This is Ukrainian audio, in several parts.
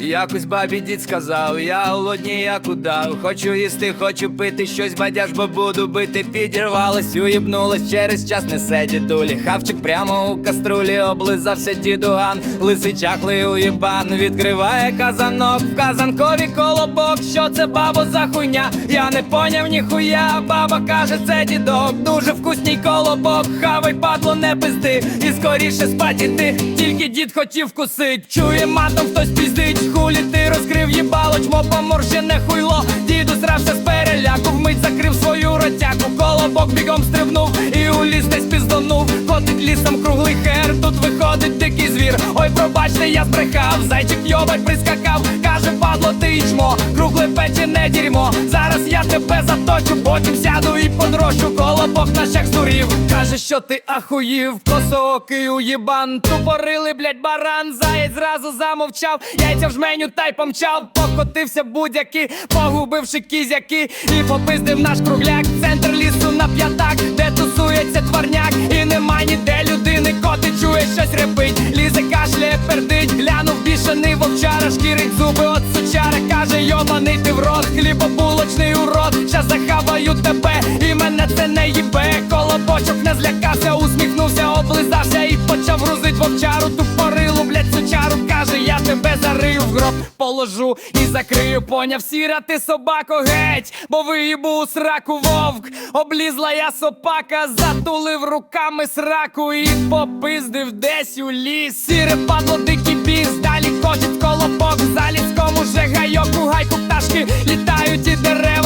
Якось бабі дід сказав, я голодні, як удав. Хочу їсти, хочу пити щось бадяж, бо буду бити. Підірвалась, уїбнулась, через час несе дідулі. Хавчик прямо у каструлі, облизався дідуган. Лисий чахлий уїбан, відкриває казанок. В казанкові колобок. Що це бабо за хуйня? Я не поняв ніхуя. Баба каже, це дідок. Дуже вкусний колобок. Хавай, падло, не пизди. І скоріше спать іти. Тільки дід хотів вкусить. Чує матом хтось піздить. Хулі ти розкрив їбало, чмо поморщене хуйло. Діду срався з переляку, вмить закрив свою ротяку. Колобок бігом стрибнув і у ліс десь пізданув. Ходить лісом круглий хер, тут виходить дикий звір. Ой, пробачте, я збрехав. Зайчик йобать прискакав. Каже, падло, ти чмо, кругле печене дерьмо. Зараз я тебе заточу, потім сяду і подрощу. Колобок на щах здурів. Каже, що ти ахуїв, косоокий уєбан. Тупорили, блять, баран, заєць зразу замовчав. Яйця в жменю та й помчав. Покотився будь-який, погубивши кізяки. І попиздив наш кругляк. Центр лісу на п'ятак, де тусується тварняк. І нема ніде людини, коти чує щось репить. Лізе кашляє, пердить, глянув бішений вовчара, шкірить зуби от сучара. Каже, йобаний ти в рот, хлібобулочний урод. Ща захаваю тебе, і мене це не їбе. Колобочок не злякався, тебе зарию в гроб, положу і закрию. Поняв, сіра ти собако геть, бо виїбу у сраку вовк. Облізла я сопака, затулив руками сраку і попиздив десь у ліс. Сіре падло дикий біс, далі кочить колобок. За ліском уже гайок у гайку пташки літають і дерева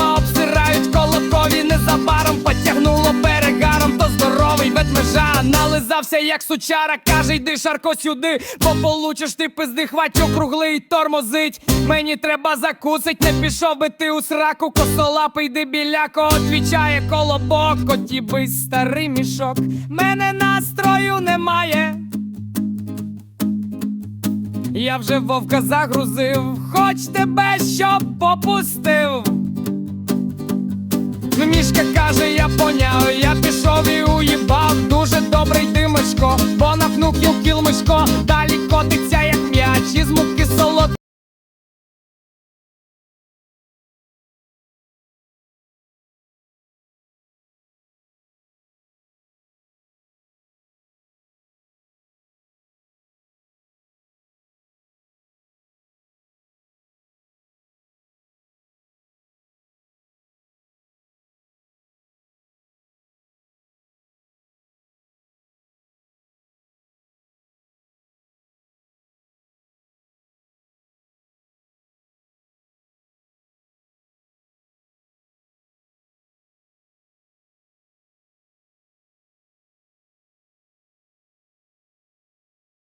нализався, як сучара. Каже, йди шарко сюди, бо получиш ти пизди, хвать округлий тормозить. Мені треба закусить, не пішов би ти у сраку, косолапий дебіляко, отвічає колобок, котібий старий мішок. Мене настрою немає. Я вже вовка загрузив, хоч тебе щоб попустив. Ну, Мішка каже, я поняв, я Дуже